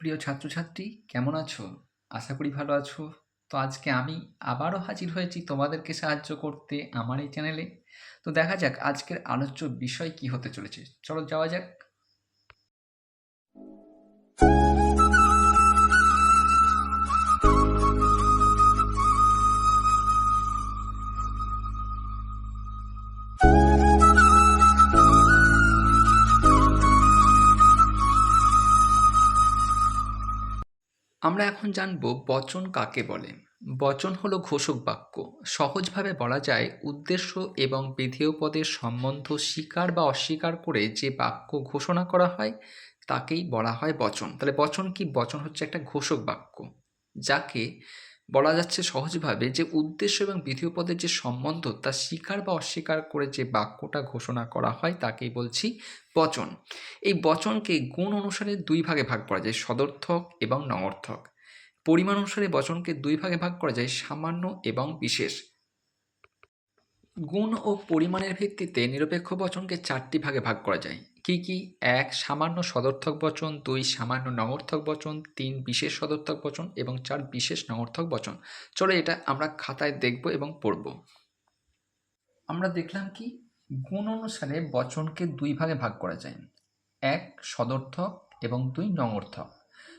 প্রিয় ছাত্রছাত্রী, কেমন আছো? আশা করি ভালো আছো। তো আজকে আমি আবারও হাজির হয়েছি তোমাদেরকে সাহায্য করতে আমার এই চ্যানেলে। তো দেখা যাক আজকের আলোচ্য বিষয় কি হতে চলেছে। চলো যাওয়া যাক। আমরা এখন জানব বচন কাকে বলে? বচন হলো ঘোষক বাক্য। সহজভাবে বলা যায়, উদ্দেশ্য এবং বিধেয় পদের সম্বন্ধ স্বীকার বা অস্বীকার করে যে বাক্য ঘোষণা করা হয়, তাকেই বলা হয় বচন। তাহলে বচন কি? বচন হচ্ছে একটা ঘোষক বাক্য, যাকে বলা যাচ্ছে সহজভাবে যে উদ্দেশ্য এবং বিধেয় পদের যে সম্বন্ধ, তা স্বীকার বা অস্বীকার করে যে বাক্যটা ঘোষণা করা হয়, তাকেই বলছি বচন। এই বচনকে গুণ অনুসারে দুই ভাগে ভাগ করা যায়, সদর্থক এবং নঙর্থক পরিমাণ অনুসারে বচনকে দুই ভাগে ভাগ করা যায়, সামান্য এবং বিশেষ। গুণ ও পরিমাণের ভিত্তিতে নিরপেক্ষ বচনকে চারটি ভাগে ভাগ করা যায়। কি কি? এক, সামান্য সদর্থক বচন, দুই, সামান্য নগর্থক বচন, তিন, বিশেষ সদর্থক বচন এবং চার, বিশেষ নঙর্থক বচন। চলো এটা আমরা খাতায় দেখব এবং পড়ব। আমরা দেখলাম কি? গুণ অনুসারে বচনকে দুই ভাগে ভাগ করা যায়। এক, সদর্থক এবং দুই নঙর্থক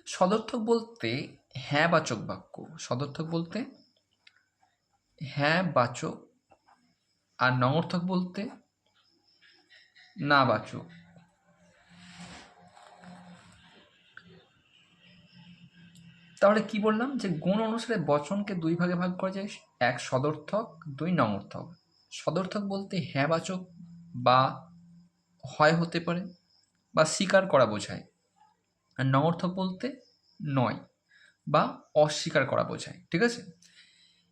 সদর্থক বলতে হ্যাঁ বাচক বাক্য, সদর্থক বলতে হ্যাঁ বাচক, আর নঙর্থক বলতে না বাচক। তাহলে কি বললাম? যে গুণ অনুসারে বচনকে দুই ভাগে ভাগ করা যায়, এক সদর্থক, দুই নঙর্থক সদর্থক বলতে হ্যাঁ বাচক বা হয় হতে পারে বা স্বীকার করা বোঝায়, আর নঙর্থক বলতে নয়। বা অস্বীকার করা বোঝায়, ঠিক আছে?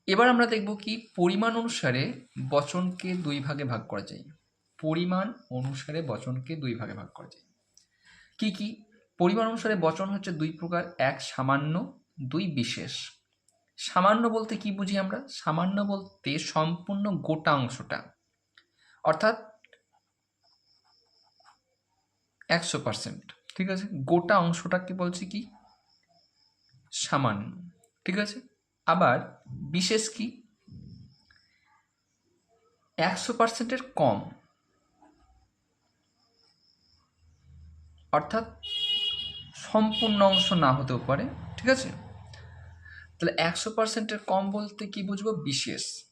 এবার আমরা দেখব কি পরিমাণ অনুসারে বচনকে দুই ভাগে ভাগ করা যায়। পরিমাণ অনুসারে বচনকে দুই ভাগে ভাগ করা যায়। কি কি? পরিমাণ অনুসারে বচন হচ্ছে দুই প্রকার, এক সামান্য, দুই বিশেষ। সামান্য বলতে কি বুঝি আমরা? সামান্য বলতে সম্পূর্ণ গোটা অংশটা। অর্থাৎ একশো পার্সেন্ট, ঠিক আছে? গোটা অংশটাকে বলছি কি? সামান্য, ঠিক আছে? আবার বিশেষ কি? একশো পার্সেন্টের কম। অর্থাৎ সম্পূর্ণ অংশ না হতেও পারে, ঠিক আছে? তাহলে একশো পার্সেন্টের কম বলতে কি বুঝব? বিশেষ।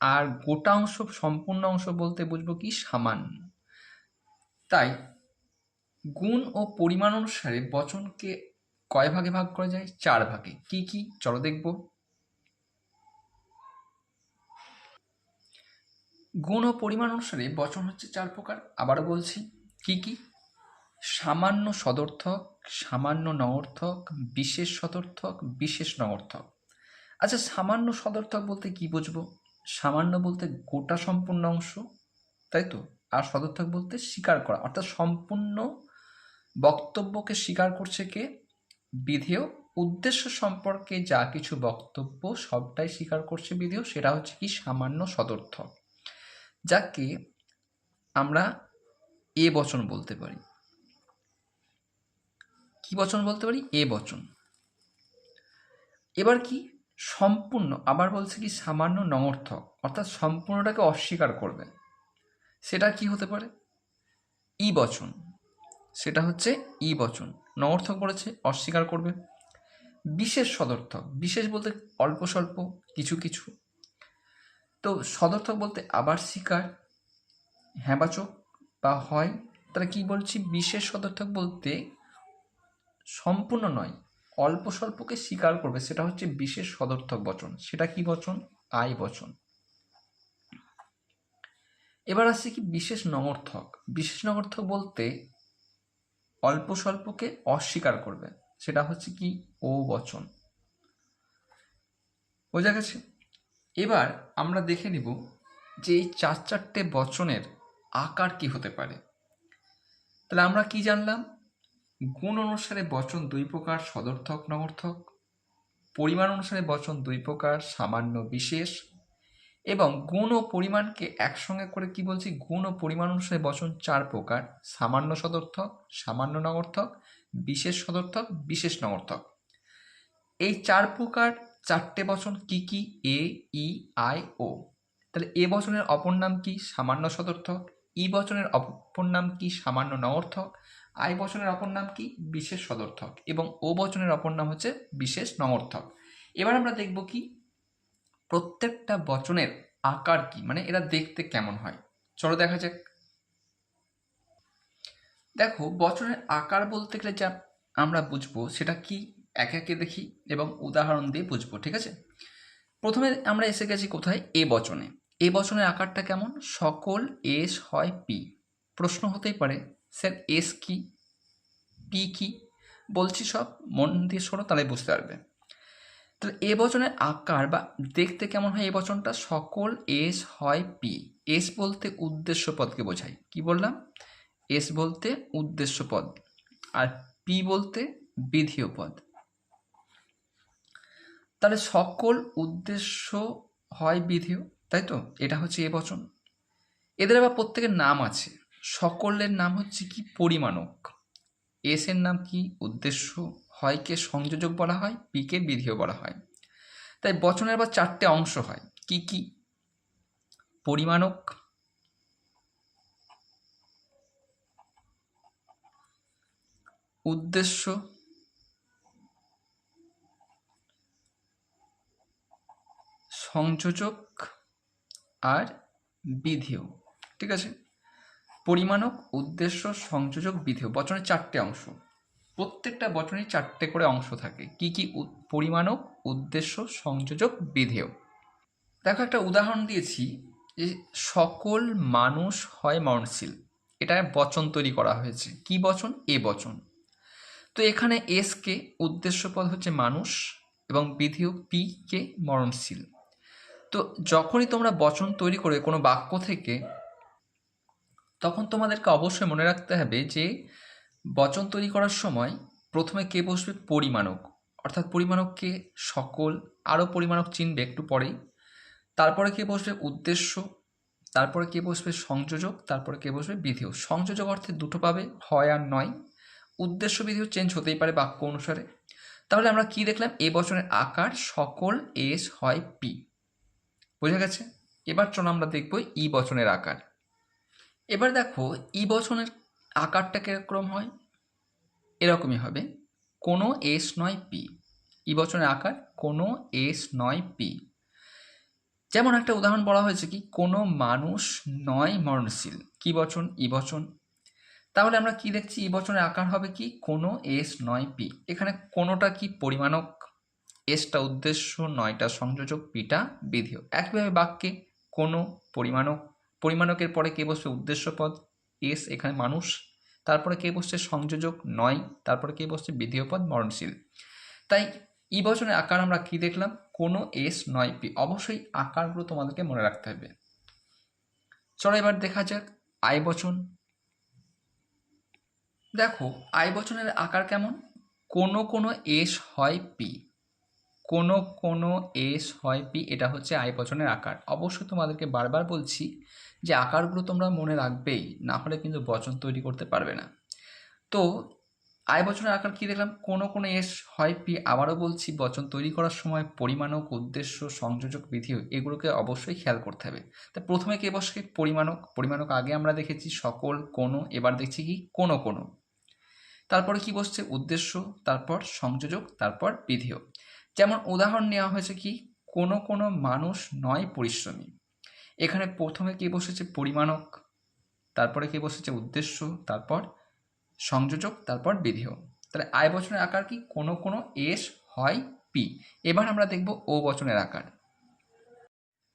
আর গোটা অংশ, সম্পূর্ণ অংশ বলতে বুঝব কি? সামান্য। তাই গুণ ও পরিমাণ অনুসারে বচনকে কয় ভাগে ভাগ করা যায়? চার ভাগে। কি কি? চলো দেখব। গুণ ও পরিমাণ অনুসারে বচন হচ্ছে চার প্রকার। আবারও বলছি, কি কি? সামান্য সদর্থক, সামান্য নঅর্থক, বিশেষ সদর্থক, বিশেষ নঅর্থক। আচ্ছা সামান্য সদর্থক বলতে কি বুঝব? সামান্য বলতে গোটা সম্পূর্ণ অংশ, তাই তো? আর সদর্থক বলতে স্বীকার করা। অর্থাৎ সম্পূর্ণ বক্তব্যকে স্বীকার করছে কে? বিধেয়। উদ্দেশ্য সম্পর্কে যা কিছু বক্তব্য সবটাই স্বীকার করছে বিধেয়, সেটা হচ্ছে কি সামান্য সদর্থক যাকে আমরা এ বচন বলতে পারি। কি বচন বলতে পারি? এ বচন। এবার কি? সম্পূর্ণ, আবার বলছে কি সামান্য নঙর্থক অর্থাৎ সম্পূর্ণটাকে অস্বীকার করবে। সেটা কি হতে পারে? ই বচন। সেটা হচ্ছে ই বচন। নঅর্থক বলেছে অস্বীকার করবে। বিশেষ সদর্থক, বিশেষ বলতে অল্প স্বল্প কিছু কিছু। তো সদর্থক বলতে আবার স্বীকার হ্যাঁবাচক বা হয়, তাহলে কি বলছি? বিশেষ সদর্থক বলতে সম্পূর্ণ নয়, অল্প স্বল্পকে স্বীকার করবে, সেটা হচ্ছে বিশেষ সদর্থক বচন। সেটা কি বচন? আই বচন। এবার আসছে কি বিশেষ নগর্থক বিশেষ নগর্থক বলতে অল্প স্বল্পকে অস্বীকার করবে। সেটা হচ্ছে কি? ও বচন। বোঝা গেছে? এবার আমরা দেখে নিব যে এই চার চারটে বচনের আকার কি হতে পারে। তাহলে আমরা কি জানলাম? গুণ অনুসারে বচন দুই প্রকার, সদর্থক, নগর্থক। পরিমাণ অনুসারে বচন দুই প্রকার, সামান্য বিশেষ। এবং গুণ ও পরিমাণকে একসঙ্গে করে কি বলছি? গুণ ও পরিমাণ অনুসারে বচন চার প্রকার। সামান্য সদর্থক, সামান্য নগর্থক, বিশেষ সদর্থক, বিশেষ নগর্থক। এই চার প্রকার চারটে বচন কি কি? এ, ই, আই, ও। তাহলে এ বচনের অপর নাম কি? সামান্য সদর্থক। ই বচনের অপর নাম কি? সামান্য নগর্থক। আই বচনের অপর নাম কি? বিশেষ সদর্থক। এবং ও বচনের অপর নাম হচ্ছে বিশেষ নগর্থক। এবার আমরা দেখব কি? প্রত্যেকটা বচনের আকার কি? মানে এরা দেখতে কেমন হয়? চলো দেখা যাক। দেখো, বচনের আকার বলতে গেলে যা আমরা বুঝব সেটা কি? একে একে দেখি এবং উদাহরণ দিয়ে বুঝব, ঠিক আছে? প্রথমে আমরা এসে গেছি কোথায়? এ বচনে। এ বচনের আকারটা কেমন? সকল এস হয় পি। প্রশ্ন হতেই পারে, স্যার, এস কি? পি কি? বলছি সব, মন দিয়ে শোনো, তাহলে বুঝতে পারবে। তাহলে এ বচনের আকার বা দেখতে কেমন হয় এ বচনটা? সকল এস হয় পি। এস বলতে উদ্দেশ্য পদকে বোঝায়। কি বললাম? এস বলতে উদ্দেশ্য পদ আর পি বলতে বিধিও পদ। তাহলে সকল উদ্দেশ্য হয় বিধিও তাই তো? এটা হচ্ছে এ বচন। এদের আবার প্রত্যেকের নাম আছে। সকলের নাম হচ্ছে কি? পরিমাণক। এস এর নাম কি? উদ্দেশ্য। হয়কে সংযোজক বলা হয়, পিকে বিধিও বলা হয়। তাই বচনের বা চারটে অংশ হয়। কি কি? পরিমাণক, উদ্দেশ্য, সংযোজক আর বিধিও ঠিক আছে? পরিমাণক, উদ্দেশ্য, সংযোজক, বিধেয়। বচনের চারটে অংশ। প্রত্যেকটা বচনের চারটে করে অংশ থাকে। কি কি পরিমাণক, উদ্দেশ্য, সংযোজক, বিধেয়। দেখো একটা উদাহরণ দিয়েছি যে সকল মানুষ হয় মরণশীল। এটা বচন তৈরি করা হয়েছে। কি বচন? এ বচন। তো এখানে এস কে উদ্দেশ্য পদ হচ্ছে মানুষ এবং বিধেয় পি কে মরণশীল। তো যখনই তোমরা বচন তৈরি করে কোনো বাক্য থেকে, তখন তোমাদেরকে অবশ্যই মনে রাখতে হবে যে বচন তৈরি করার সময় প্রথমে কে বসবে? পরিমাণক। অর্থাৎ পরিমাণককে সকল, আরও পরিমাণক চিনবে একটু পরেই। তারপরে কে বসবে? উদ্দেশ্য। তারপরে কে বসবে? সংযোজক। তারপরে কে বসবে? বিধিও সংযোজক অর্থে দুটো পাবে, হয় আর নয়। উদ্দেশ্য বিধিও চেঞ্জ হতেই পারে বাক্য অনুসারে। তাহলে আমরা কি দেখলাম? এ বচনের আকার সকল এস হয় পি। বোঝা গেছে? এবার চলো আমরা দেখব ই বচনের আকার। এবার দেখো, ই বচনের আকারটা কীরকম হয়? এরকমই হবে। কোনো এস নয় পি ই বচনের আকার, কোনো এস নয় পি যেমন একটা উদাহরণ বলা হয়েছে কি, কোনো মানুষ নয় মরণশীল। কি বচন? ই বচন। তাহলে আমরা কি দেখছি? ই বচনের আকার হবে কি? কোনো এস নয় পি এখানে কোনোটা কি পরিমাণক? এসটা উদ্দেশ্য, নয়টা সংযোজক পিটা বিধিও একইভাবে বাক্যে কোনো পরিমাণক, পরিমাণকের পরে কে বসবে? উদ্দেশ্য পদ এস, এখানে মানুষ। তারপরে কে বসছে? সংযোজক নয়। তারপরে কে বসছে? বিধিও পদ মরণশীল। তাই ই বচনের আকার আমরা কি দেখলাম? কোনো এস নয় পি। অবশ্যই আকারগুলো তোমাদেরকে মনে রাখতে হবে। চলো এবার দেখা যাক আয় বচন। দেখো, আয় বচনের আকার কেমন? কোনো কোনো এস হয় পি। কোনো কোনো এস হয় পি। এটা হচ্ছে আয় বচনের আকার। অবশ্যই তোমাদেরকে বারবার বলছি যে আকারগুলো তোমরা মনে রাখবেই, না হলে কিন্তু বচন তৈরি করতে পারবে না। তো, আয় বচনের আকার কী দেখলাম? কোনো কোনো এস হয় পি, আবারও বলছি, বচন তৈরি করার সময় পরিমাণক, উদ্দেশ্য, সংযোজক, বিধি এগুলোকে অবশ্যই খেয়াল করতে হবে। তা প্রথমে কে বসে? পরিমাণক। পরিমাণক আগে আমরা দেখেছি, সকল, কোনো, এবার দেখছি কি? কোনো কোনো। তারপরে কি বসছে? উদ্দেশ্য, তারপর সংযোজক, তারপর বিধিও। যেমন উদাহরণ নেওয়া হয়েছে কি? কোনো কোনো মানুষ নয় পরিশ্রমী। এখানে প্রথমে কি বসেছে? পরিমাণক, তারপরে কি বসেছে? উদ্দেশ্য, তারপর সংযোজক, তারপর বিধিও তাহলে আয় বচনের আকার কি? কোনো কোনো, এস হয় পি। এবার আমরা দেখব ও বচনের আকার।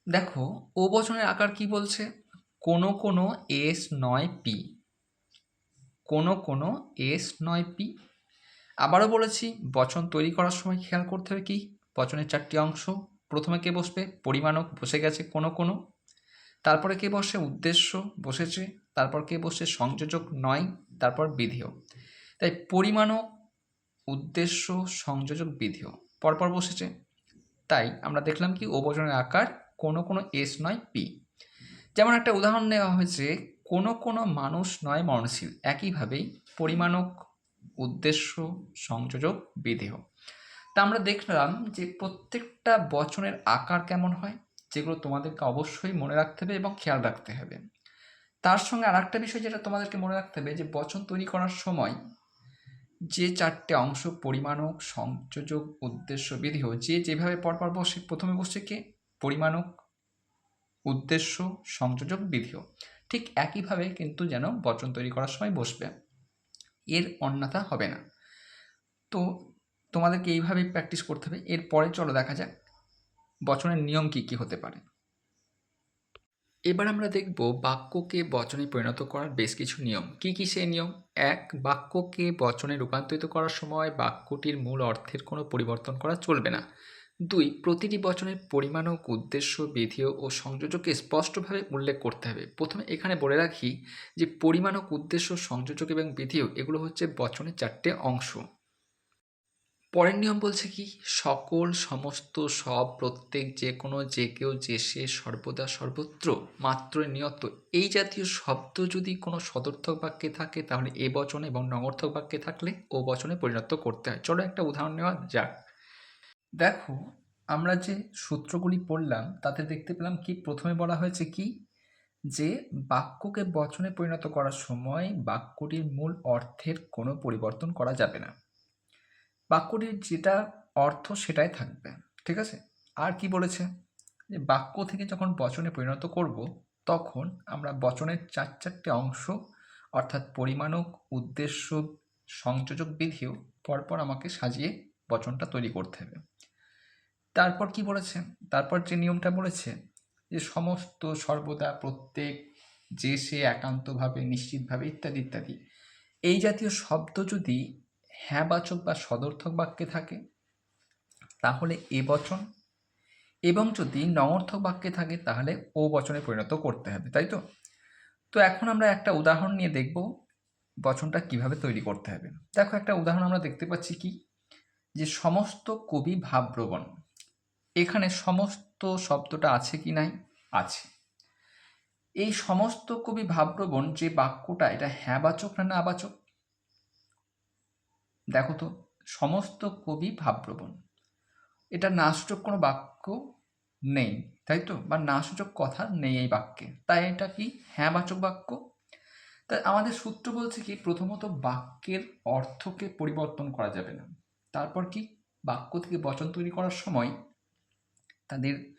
দেখো, ও বচনের আকার কি বলছে? কোনো কোনো, এস নয় পি। কোনো কোনো, এস নয় পি। আবারও বলেছি, বচন তৈরি করার সময় খেয়াল করতে হবে কি? বচনের চারটি অংশ। প্রথমে কে বসবে? পরিমাণক, বসে গেছে কোনো কোনো তারপরে কে বসে উদ্দেশ্য বসেছে? তারপর কে বসে সংযোজক নয়? তারপর বিধিও তাই পরিমাণক উদ্দেশ্য, সংযোজক বিধিও পরপর বসেছে। তাই আমরা দেখলাম কি ও বচনের আকার কোনো কোনো এস নয় পি যেমন একটা উদাহরণ নেওয়া হয়েছে, কোনো কোনো মানুষ নয়, মরণশীল। একইভাবেই পরিমাণক, উদ্দেশ্য, সংযোজক, বিধেয়। তা আমরা দেখলাম যে প্রত্যেকটা বচনের আকার কেমন হয়? যেগুলো তোমাদেরকে অবশ্যই মনে রাখতে হবে এবং খেয়াল রাখতে হবে। তার সঙ্গে আর একটা বিষয় যেটা তোমাদেরকে মনে রাখতে হবে যে, বচন তৈরি করার সময় যে চারটে অংশ পরিমাণক, সংযোজক, উদ্দেশ্য বিধেয় যে যেভাবে পরপর বসে, প্রথমে বসছে কে? পরিমাণক, উদ্দেশ্য, সংযোজক বিধেয় ঠিক একইভাবে কিন্তু যেন বচন তৈরি করার সময় বসবে। এর অন্যথা হবে না। তো তোমাদেরকে এইভাবেই প্র্যাকটিস করতে হবে। এরপরে চলো দেখা যাক বচনের নিয়ম কি কি হতে পারে? এবার আমরা দেখব বাক্যকে বচনে পরিণত করার বেশ কিছু নিয়ম। কি কি সেই নিয়ম? এক, বাক্যকে বচনে রূপান্তরিত করার সময় বাক্যটির মূল অর্থের কোনো পরিবর্তন করা চলবে না। দুই, প্রতিটি বচনের পরিমাণক উদ্দেশ্য বিধিও ও সংযোজককে স্পষ্টভাবে উল্লেখ করতে হবে। প্রথমে এখানে বলে রাখি যে পরিমাণক উদ্দেশ্য, সংযোজক এবং বিধিও এগুলো হচ্ছে বচনের চারটে অংশ। পরের নিয়ম বলছে কি? সকল, সমস্ত, সব, প্রত্যেক যে কোনো যে কেউ, যে সে, সর্বদা, সর্বত্র, মাত্র নিয়ত। এই জাতীয় শব্দ যদি কোনো সদর্থক বাক্যে থাকে, তাহলে এ বচন এবং নগর্থক বাক্যে থাকলে ও বচনে পরিণত করতে হয়। চলো একটা উদাহরণ নেওয়া যাক। দেখো, আমরা যে সূত্রগুলি পড়লাম, তাতে দেখতে পেলাম কি? প্রথমে বলা হয়েছে কি? যে বাক্যকে বচনে পরিণত করার সময় বাক্যটির মূল অর্থের কোনো পরিবর্তন করা যাবে না। বাক্যটির যেটা অর্থ সেটাই থাকবে, ঠিক আছে? আর কি বলেছে? যে বাক্য থেকে যখন বচনে পরিণত করব, তখন আমরা বচনের চার চারটে অংশ, অর্থাৎ পরিমাণক, উদ্দেশ্য, সংযোজক বিধিও পরপর আমাকে সাজিয়ে বচনটা তৈরি করতে হবে। তারপর কি বলেছে? তারপর যে নিয়মটা বলেছে, যে সমস্ত, সর্বদা, প্রত্যেক, যে সে একান্তভাবে, নিশ্চিতভাবে ইত্যাদি ইত্যাদি। এই জাতীয় শব্দ যদি হ্যাঁবাচক বা সদর্থক বাক্যে থাকে, তাহলে এ বচন। এবং যদি নমর্থক বাক্যে থাকে, তাহলে ও বচনে পরিণত করতে হবে, তাই তো? তো এখন আমরা একটা উদাহরণ নিয়ে দেখব বচনটা কীভাবে তৈরি করতে হবে। দেখো একটা উদাহরণ আমরা দেখতে পাচ্ছি কি? যে সমস্ত কবি ভাবপ্রবণ, এখানে সমস্ত শব্দটা আছে কি নাই? আছে। এই সমস্ত কবি ভাবপ্রবণ যে বাক্যটা, এটা হ্যাঁবাচক না নাবাচক দেখো তো, সমস্ত কবি ভাবপ্রবণ। এটা নাসূচক কোনো বাক্য নেই, তাই তো? বা নাসূচক কথা নেই এই বাক্যে। তাই এটা কি হ্যাঁবাচক বাক্য? তাই আমাদের সূত্র বলছে কি, প্রথমত বাক্যের অর্থকে পরিবর্তন করা যাবে না। তারপর কি? বাক্য থেকে বচন তৈরি করার সময় তাদের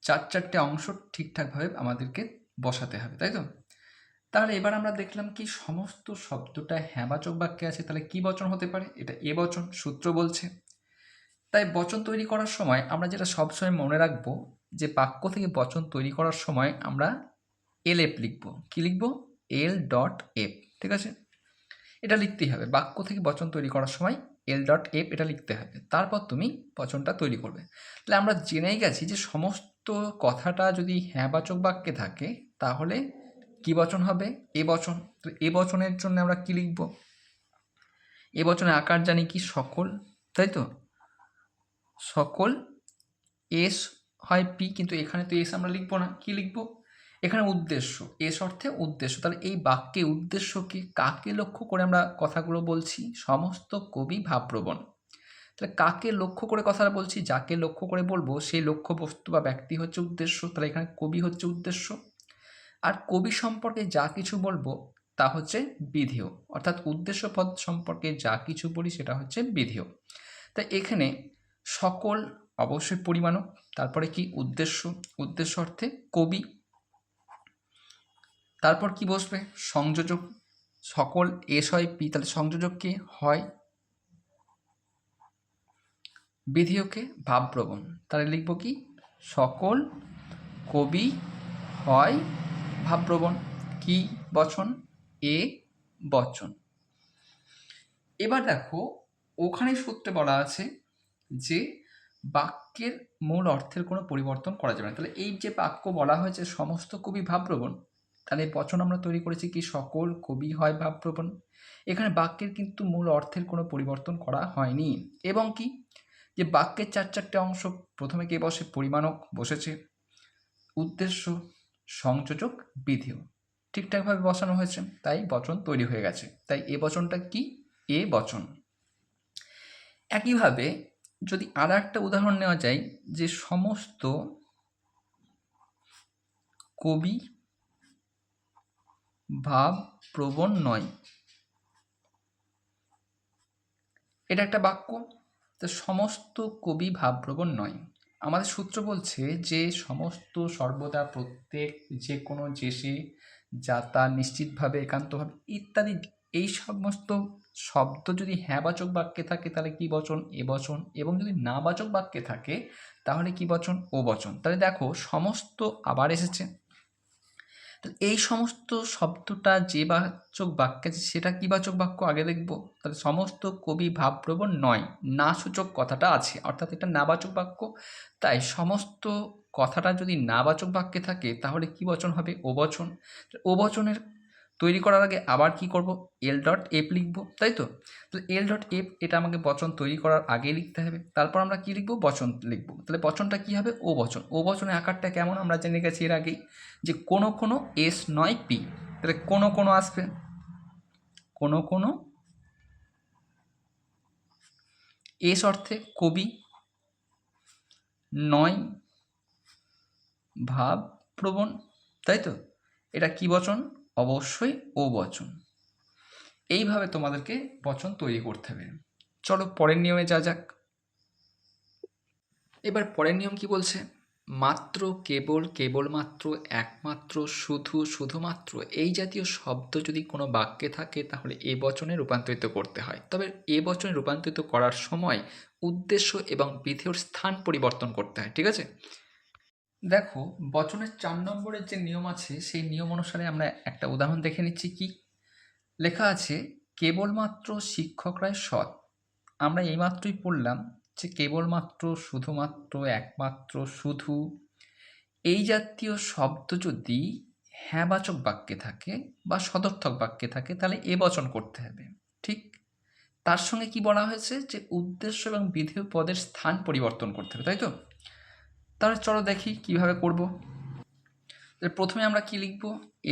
চার চারটে অংশ ঠিকঠাকভাবে আমাদেরকে বসাতে হবে, তাই তো? তাহলে এবার আমরা দেখলাম কি সমস্ত শব্দটা হ্যাঁবাচক বাক্যে আছে, তাহলে কি বচন হতে পারে? এটা এ বচন, সূত্র বলছে। তাই বচন তৈরি করার সময় আমরা যেটা সবসময় মনে রাখব, যে বাক্য থেকে বচন তৈরি করার সময় আমরা এল এফ লিখব। কি লিখব? এল ডট এফ ঠিক আছে? এটা লিখতেই হবে। বাক্য থেকে বচন তৈরি করার সময় এল ডট এফ এটা লিখতে হবে। তারপর তুমি বচনটা তৈরি করবে। তাহলে আমরা জেনেই গেছি যে সমস্ত কথাটা যদি হ্যাঁবাচক বাক্যে থাকে, তাহলে কি বচন হবে? এ বচন। তো এ বচনের জন্য আমরা কি লিখব? এ বচনের আকার জানি কি? সকল। তাই তো? সকল এস হয় পি, কিন্তু এখানে তো এস আমরা লিখব না। কি লিখব? এখানে উদ্দেশ্য। এস অর্থে উদ্দেশ্য। তাহলে এই বাক্যে উদ্দেশ্যকে কাকে লক্ষ্য করে আমরা কথাগুলো বলছি? সমস্ত কবি ভাবপ্রবণ। তাহলে কাকে লক্ষ্য করে কথাটা বলছি? যাকে লক্ষ্য করে বলব? সেই লক্ষ্য বস্তু বা ব্যক্তি হচ্ছে উদ্দেশ্য। তাহলে এখানে কবি হচ্ছে উদ্দেশ্য। আর কবি সম্পর্কে যা কিছু বলব, তা হচ্ছে বিধেয়। অর্থাৎ উদ্দেশ্য পদ সম্পর্কে যা কিছু বলি, সেটা হচ্ছে বিধেয়। তাই এখানে সকল অবশ্যই পরিমাণক তারপরে কি উদ্দেশ্য উদ্দেশ্য অর্থে কবি। তারপর কি বসবে? সংযোজক। সকল এস হয় পি, তাহলে সংযোজক কে হয়? বিধিওকে ভাবপ্রবণ। তাহলে লিখব কি? সকল কবি হয় ভাবপ্রবণ, কি বচন, এ বচন। এবার দেখো, ওখানে সূত্রে বলা আছে যে বাক্যের মূল অর্থের কোনো পরিবর্তন করা যাবে না। তাহলে এই যে বাক্য বলা হয়েছে, সমস্ত কবি ভাবপ্রবণ, তাহলে বচন আমরা তৈরি করেছি কি? সকল কবি হয় ভাবপ্রবণ। এখানে বাক্যের কিন্তু মূল অর্থের কোনো পরিবর্তন করা হয়নি। এবং কি? যে বাক্যের চার চারটে অংশ, প্রথমে কে বসে? পরিমাণক বসেছে। উদ্দেশ্য সংযোজক বিধিও ঠিকঠাকভাবে বসানো হয়েছে, তাই বচন তৈরি হয়ে গেছে। তাই এ বচনটা কি? এ বচন। একইভাবে যদি আর একটা উদাহরণ নেওয়া যায়, যে সমস্ত কবি ভাব প্রবণ নয়। এটা একটা বাক্য। তো সমস্ত কবি ভাবপ্রবণ নয়। আমাদের সূত্র বলছে যে সমস্ত সর্বদা প্রত্যেক যে কোনো দেশে যাতা নিশ্চিতভাবে, একান্তভাবে ইত্যাদি, এই সমস্ত শব্দ যদি হ্যাঁবাচক বাক্যে থাকে তাহলে কি বচন? এ বচন। এবং যদি নাবাচক বাক্যে থাকে তাহলে কি বচন? ও বচন। তাহলে দেখো, সমস্ত আবার এসেছে। তাহলে এই সমস্ত শব্দটা যে বাচক বাক্য আছে, সেটা কি বাচক বাক্য আগে দেখব? তাহলে সমস্ত কবি ভাবপ্রবণ নয়, না সূচক কথাটা আছে, অর্থাৎ এটা নাবাচক বাক্য। তাই সমস্ত কথাটা যদি নাবাচক বাক্যে থাকে, তাহলে কি বচন হবে? ওবচন ওবচনের তৈরি করার আগে আবার কি করব? এল ডট এফ লিখব, তাই তো? তাহলে এল ডট এফ এটা আমাকে বচন তৈরি করার আগে লিখতে হবে। তারপর আমরা কি লিখব? বচন লিখব। তাহলে বচনটা কি হবে? ও বচন। ও বচনের আকারটা কেমন? আমরা জেনে গেছি এর আগেই যে কোনো কোনো এস নয় পি তাহলে কোনো কোনো আসবে। কোনো কোনো এস অর্থে কবি নয় ভাব প্রবণ তাই তো? এটা কি বচন? অবশ্যই ও বচন এইভাবে তোমাদেরকে বচন তৈরি করতে হবে। চলো পরের নিয়মে যা যাক। এবার পরের নিয়ম কি বলছে? মাত্র কেবল, কেবলমাত্র, একমাত্র, শুধু, শুধুমাত্র এই জাতীয় শব্দ যদি কোনো বাক্যে থাকে তাহলে এ বচনে রূপান্তরিত করতে হয়। তবে এ বচনে রূপান্তরিত করার সময় উদ্দেশ্য এবং বিধেয়র স্থান পরিবর্তন করতে হয়, ঠিক আছে? দেখো, বচনের চার নম্বরের যে নিয়ম আছে, সেই নিয়ম অনুসারে আমরা একটা উদাহরণ দেখে নিচ্ছি কি? লেখা আছে, কেবলমাত্র শিক্ষকরাই সৎ। আমরা এইমাত্রই পড়লাম যে কেবলমাত্র, শুধুমাত্র, একমাত্র, শুধু এই জাতীয় শব্দ যদি হ্যাঁবাচক বাক্যে থাকে বা সদর্থক বাক্যে থাকে, তাহলে এ বচন করতে হবে। ঠিক? তার সঙ্গে কি বলা হয়েছে? যে উদ্দেশ্য এবং বিধেয় পদের স্থান পরিবর্তন করতে হবে, তাই তো? তাহলে চলো দেখি কীভাবে করব। প্রথমে আমরা কি লিখব?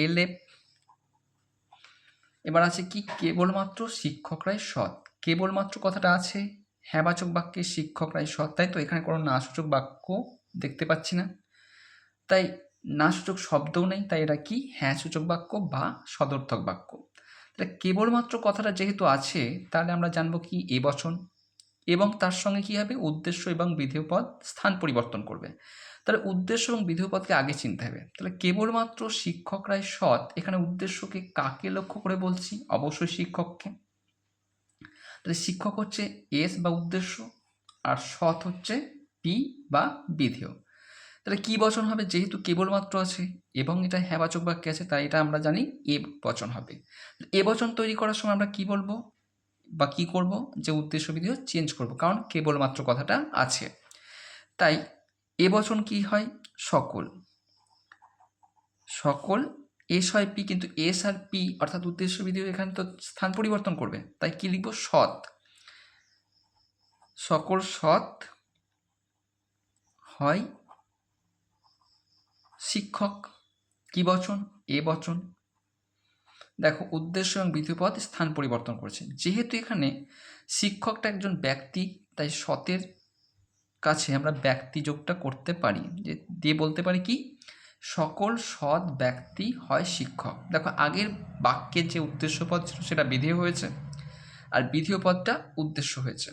এল এফ এবার আছে কি? কেবলমাত্র শিক্ষকরাই সৎ। কেবলমাত্র কথাটা আছে, হ্যাঁবাচক বাক্যে শিক্ষকরাই সৎ। তাই তো? এখানে কোনো নাসূচক বাক্য দেখতে পাচ্ছি না। তাই নাসূচক শব্দও নেই, তাই এটা কি? হ্যাঁ সূচক বাক্য বা সদর্থক বাক্য। তাহলে কেবলমাত্র কথাটা যেহেতু আছে, তাহলে আমরা জানব কি? এ বচন এবং তার সঙ্গে কী হবে? উদ্দেশ্য এবং বিধেয় পদ স্থান পরিবর্তন করবে। তাহলে উদ্দেশ্য এবং বিধেয় পদকে আগে চিনতে হবে। তাহলে কেবলমাত্র শিক্ষকরাই সৎ, এখানে উদ্দেশ্যকে কাকে লক্ষ্য করে বলছি? অবশ্যই শিক্ষককে। তাহলে শিক্ষক হচ্ছে এস বা উদ্দেশ্য, আর সৎ হচ্ছে পি বা বিধেয় তাহলে কি বচন হবে? যেহেতু কেবলমাত্র আছে, এবং এটা হ্যাবাচক বাক্যে আছে, তাই এটা আমরা জানি এ বচন হবে। এ বচন তৈরি করার সময় আমরা কি বলব? বা কি করব? যে উদ্দেশ্য বিধিও চেঞ্জ করব, কারণ কেবলমাত্র কথাটা আছে। তাই এ বচন কি হয়? সকল। সকল, এস হয় পি, কিন্তু এস আর পি অর্থাৎ উদ্দেশ্য বিধি এখানে তো স্থান পরিবর্তন করবে। তাই কি লিখব? সৎ। সকল সৎ হয় শিক্ষক। কি বচন? এ বচন। দেখো, উদ্দেশ্য এবং বিধিপদ স্থান পরিবর্তন করেছে। যেহেতু এখানে শিক্ষকটা একজন ব্যক্তি, তাই সতের কাছে আমরা ব্যক্তি যোগটা করতে পারি। যে, দিয়ে বলতে পারি কি? সকল সৎ ব্যক্তি হয় শিক্ষক। দেখো, আগের বাক্যের যে উদ্দেশ্য পদ ছিল, সেটা বিধেয় হয়েছে আর বিধেয় পদটা উদ্দেশ্য হয়েছে।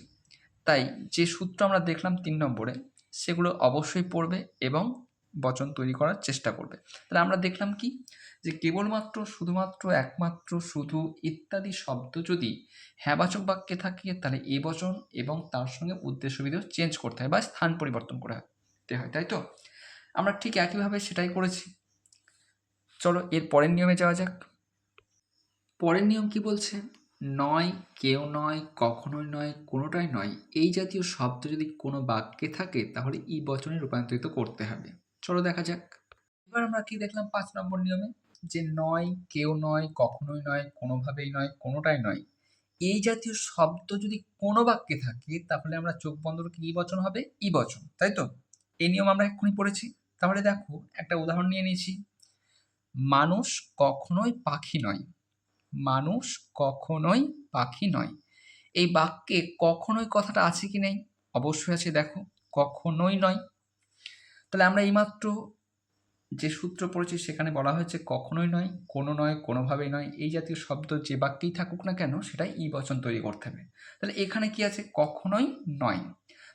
তাই যে সূত্র আমরা দেখলাম তিন নম্বরে, সেগুলো অবশ্যই পড়বে এবং বচন তৈরি করার চেষ্টা করবে। তাহলে আমরা দেখলাম কি? যে কেবলমাত্র, শুধুমাত্র, একমাত্র, শুধু ইত্যাদি শব্দ যদি হ্যাবাচক বাক্যে থাকে, তাহলে এ বচন এবং তার সঙ্গে উদ্দেশ্য উদ্দেশ্যবিধেও চেঞ্জ করতে হয় বা স্থান পরিবর্তন করতে হয়, তাই তো? আমরা ঠিক একইভাবে সেটাই করেছি। চলো এর পরের নিয়মে যাওয়া যাক। পরের নিয়ম কি বলছে? নয়, কেউ নয়, কখনোই নয়, কোনোটাই নয়, এই জাতীয় শব্দ যদি কোনো বাক্যে থাকে, তাহলে ই বচনে রূপান্তরিত করতে হবে। চলো দেখা যাক। এবার আমরা কি দেখলাম পাঁচ নম্বর নিয়মে? যে নয়, কেউ নয়, কখনোই নয়, কোনোভাবেই নয়, কোনোটাই নয়, এই জাতীয় শব্দ যদি কোনো বাক্যে থাকে, তাহলে আমরা চোখ বন্ধ রেখে ই বচন হবে, ই বচন, তাই তো? এই নিয়ম আমরা এক্ষুনি পড়েছি। তাহলে দেখো, একটা উদাহরণ নিয়ে নিয়েছি। মানুষ কখনোই পাখি নয়। মানুষ কখনোই পাখি নয়। এই বাক্যে কখনোই কথাটা আছে কি নেই? অবশ্যই আছে, দেখো, কখনোই নয়। তাহলে আমরা এইমাত্র যে সূত্র পড়েছি সেখানে বলা হয়েছে কখনোই নয়, কোনো নয়, কোনোভাবেই নয়। এই জাতীয় শব্দ যে বাক্যেই থাকুক না কেন, সেটাই ই বচন তৈরি করতে হবে। তাহলে এখানে কি আছে? কখনোই নয়।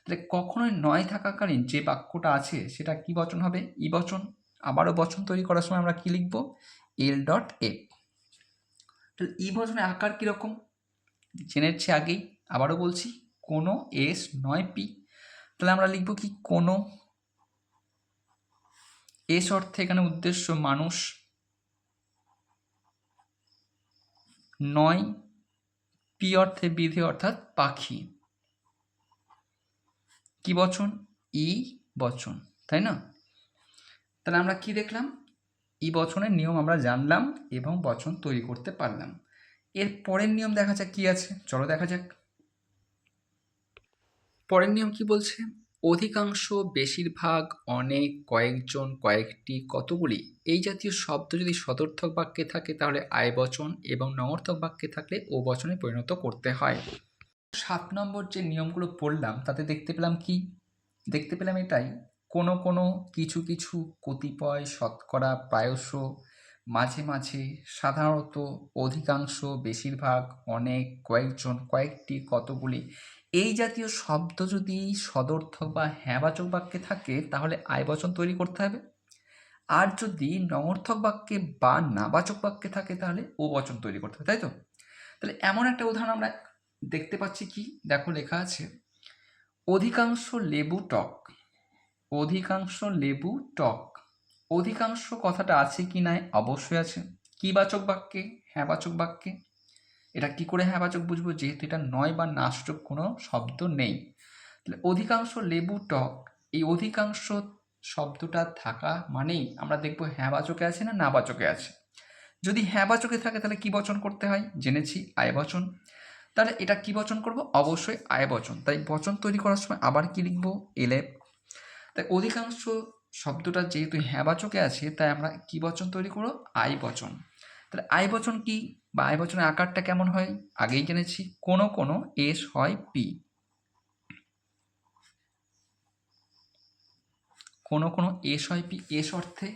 তাহলে কখনোই নয় থাকাকালীন যে বাক্যটা আছে, সেটা কি বচন হবে? ই বচন। আবারও বচন তৈরি করার সময় আমরা কি লিখব? এল ডট এফ তাহলে ই বচনের আকার কীরকম জেনেছি আগেই। আবারও বলছি, কোনো, এস, নয়, পি। তাহলে আমরা লিখব কি? কোনো। এস অর্থে এখানে উদ্দেশ্য মানুষ। নয়, পি অর্থে বিধি অর্থাৎ পাখি। কি বচন? ই বচন, তাই না? তাহলে আমরা কি দেখলাম? ই বচনের নিয়ম আমরা জানলাম এবং বচন তৈরি করতে পারলাম। এর পরের নিয়ম দেখা যাক কি আছে। চলো দেখা যাক। পরের নিয়ম কি বলছে? অধিকাংশ বেশিরভাগ অনেক, কয়েকজন, কয়েকটি কতগুলি, এই জাতীয় শব্দ যদি সদর্থক বাক্যে থাকে তাহলে আয় বচন এবং নমর্থক বাক্যে থাকলে ও বচনে পরিণত করতে হয়। সাত নম্বর যে নিয়মগুলো পড়লাম, তাতে দেখতে পেলাম কি? দেখতে পেলাম এটাই, কোনো কোনো, কিছু কিছু কতিপয় শতকরা প্রায়শ, মাঝে মাঝে, সাধারণত অধিকাংশ, বেশিরভাগ, অনেক, কয়েকজন, কয়েকটি, কতগুলি এই জাতীয় শব্দ যদি সদর্থক বা হ্যাঁবাচক বাক্যে থাকে, তাহলে আয় বচন তৈরি করতে হবে। আর যদি নমর্থক বাক্যে বা নাবাচক বাক্যে থাকে, তাহলে ও বচন তৈরি করতে হবে, তাই তো? তাহলে এমন একটা উদাহরণ আমরা দেখতে পাচ্ছি কি? দেখো, লেখা আছে, অধিকাংশ লেবু টক, অধিকাংশ লেবু টক, অধিকাংশ কথাটা আছে কি নাই? অবশ্যই আছে। কি বাচক বাক্যে? হ্যাঁ বাচক বাক্যে। এটা কি করে হ্যাঁবাচক বুঝব? যেহেতু এটা নয় বা নাসূচক কোনো শব্দ নেই। তাহলে অধিকাংশ লেবু টক, এই অধিকাংশ শব্দটা থাকা মানেই আমরা দেখব হ্যাঁ বাচকে আছে না না বাচকে আছে। যদি হ্যাঁ বাচকে থাকে তাহলে কি বচন করতে হয়? জেনেছি, আয় বচন। তাহলে এটা কি বচন করব? অবশ্যই আয় বচন। তাই বচন তৈরি করার সময় আবার কি লিখব? এলেপ। তাই অধিকাংশ শব্দটা যেহেতু হ্যাঁ বাচকে আছে, তাই আমরা কি বচন তৈরি করব? আয় বচন। তাহলে আয় বচন কি? বা আই বচনের আকারটা কেমন হয়? আগেই জেনেছি। কোনো কোনো এস হয় পি। কোনো কোনো এস হয় পি। এস অর্থে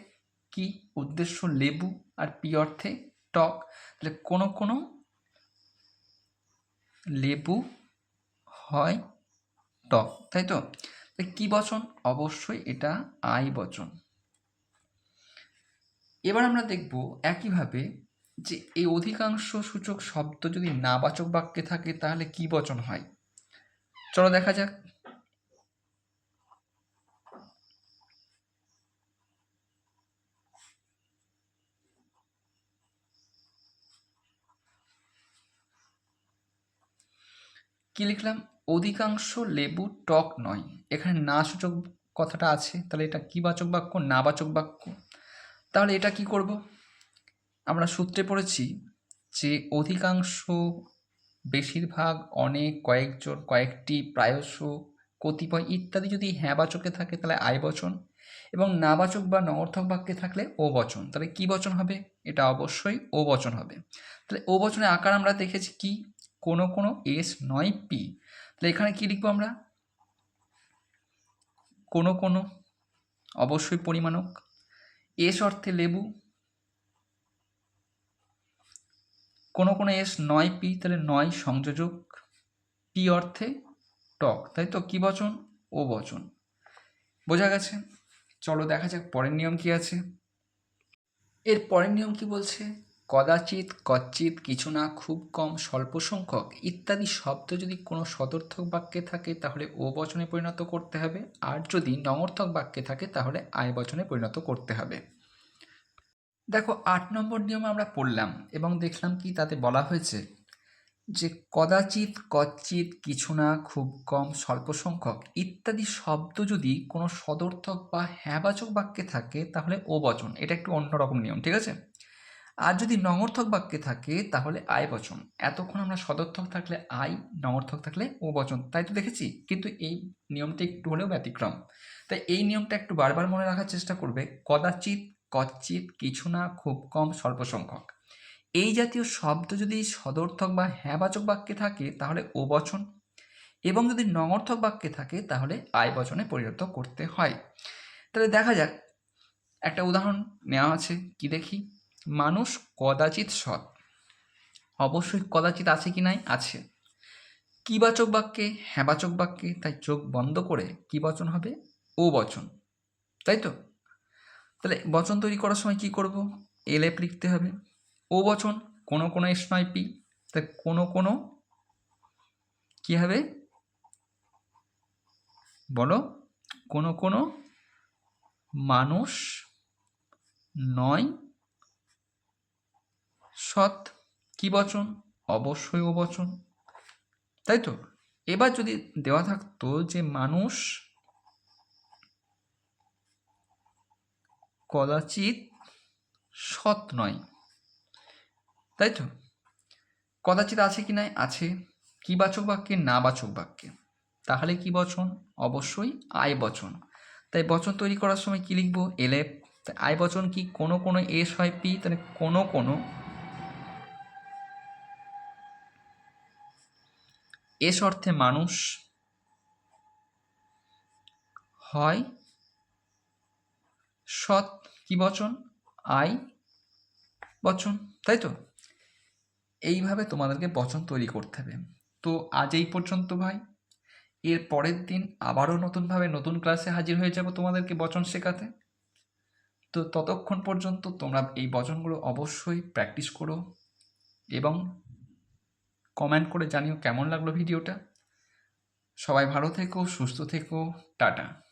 কি? উদ্দেশ্য লেবু আর পি অর্থে টক। তাহলে কোনো কোনো লেবু হয় টক, তাই তো? কি বচন? অবশ্যই এটা আই বচন। এবার আমরা দেখব একইভাবে যে এই অধিকাংশ সূচক শব্দ যদি নাবাচক বাক্যে থাকে, তাহলে কি বচন হয়? চলো দেখা যাক। কি লিখলাম? অধিকাংশ লেবু টক নয়। এখানে না সূচক কথাটা আছে। তাহলে এটা কি বাচক বাক্য? না বাচক বাক্য। তাহলে এটা কি করব? আমরা সূত্রে পড়েছি যে অধিকাংশ বেশিরভাগ অনেক কয়েকজন, কয়েকটি প্রায়শ কতিপয় ইত্যাদি যদি হ্যাঁ বাচকে থাকে তাহলে আয় বচন এবং নাবাচক বা নর্থক বাক্যে থাকলে ও বচন। তাহলে কি বচন হবে? এটা অবশ্যই ও বচন হবে। তাহলে ও বচনের আকার আমরা দেখেছি কি? কোনো কোনো এস নয় পি। তাহলে এখানে কি লিখব আমরা? কোনো কোনো, অবশ্যই পরিমাণক। এস অর্থে লেবু কোনো কোনো এস নয় পি, তাহলে নয় সংযোজক পি অর্থে টক, তাই তো? কি বচন? ও বচন। বোঝা গেছে? চলো দেখা যাক পরের নিয়ম কি আছে। এর পরের নিয়ম কি বলছে? কদাচিৎ, কচ্চিৎ, কিছু না, খুব কম, স্বল্প সংখ্যক, ইত্যাদি শব্দ যদি কোনো সদর্থক বাক্যে থাকে, তাহলে ও বচনে পরিণত করতে হবে। আর যদি নমর্থক বাক্যে থাকে, তাহলে আয় বচনে পরিণত করতে হবে। দেখো, আট নম্বর নিয়ম আমরা পড়লাম এবং দেখলাম কি তাতে বলা হয়েছে যে, কদাচিৎ, কচ্চিৎ, কিছু না, খুব কম, স্বল্প সংখ্যক ইত্যাদি শব্দ যদি কোনো সদর্থক বা হ্যাবাচক বাক্যে থাকে, তাহলে ও বচন। এটা একটু অন্যরকম নিয়ম, ঠিক আছে? আর যদি নমর্থক বাক্যে থাকে, তাহলে আয় বচন। এতক্ষণ আমরা সদর্থক থাকলে আই, নমর্থক থাকলে ও বচন। তাই তো দেখেছি? কিন্তু এই নিয়মটা একটু হলেও ব্যতিক্রম। তাই এই নিয়মটা একটু বারবার মনে রাখার চেষ্টা করবে। কদাচিৎ কচ্চিৎ কিছু না, খুব কম স্বল্প সংখ্যক এই জাতীয় শব্দ যদি সদর্থক বা হ্যাঁবাচক বাক্যে থাকে, তাহলে ও বচন। এবং যদি নঙর্থক বাক্যে থাকে, তাহলে আয় বচনে পরিণত করতে হয়। তাহলে দেখা যাক, একটা উদাহরণ নেওয়া আছে, কি দেখি? মানুষ কদাচিৎ সৎ। অবশ্যই কদাচিৎ আছে কি নাই? আছে। কিবাচক বাক্যে? হ্যাবাচক বাক্যে। তাই চোখ বন্ধ করে কি বচন হবে? ও বচন। তাই তো? তাহলে বচন তৈরি করার সময় কি করব? এলেপ লিখতে হবে। ও বচন, কোনো কোনো এস নয় পি তাই কোনো কোনো কি হবে? বলো, কোনো কোনো মানুষ নয় সৎ। কি বচন? অবশ্যই ও বচন। তাই তো? এবার যদি দেওয়া থাকতো যে মানুষ কদাচিৎ সৎ নয়। তাই তো? কদাচিৎ আছে কি নাই? আছে। কি বাচক বাক্যে? না বাচক বাক্যে। তাহলে কি বচন? অবশ্যই আয় বচন। তাই বচন তৈরি করার সময় কি লিখব? এলেপ তাই আয় বচন কি কোনো কোনো এস হয় পি? তাহলে কোনো কোনো এস অর্থে মানুষ হয় সৎ কি বচন? আই বচন, তাই তো? এইভাবে তোমাদেরকে বচন তৈরি করতে হবে। তো আজ এই পর্যন্ত ভাই। এর পরের দিন আবারও নতুনভাবে নতুন ক্লাসে হাজির হয়ে যাব তোমাদেরকে বচন শেখাতে। তো ততক্ষণ পর্যন্ত তোমরা এই বচনগুলো অবশ্যই প্র্যাকটিস করো এবং কমেন্ট করে জানিও কেমন লাগল ভিডিওটা। সবাই ভালো থেকো, সুস্থ থেকো, টাটা।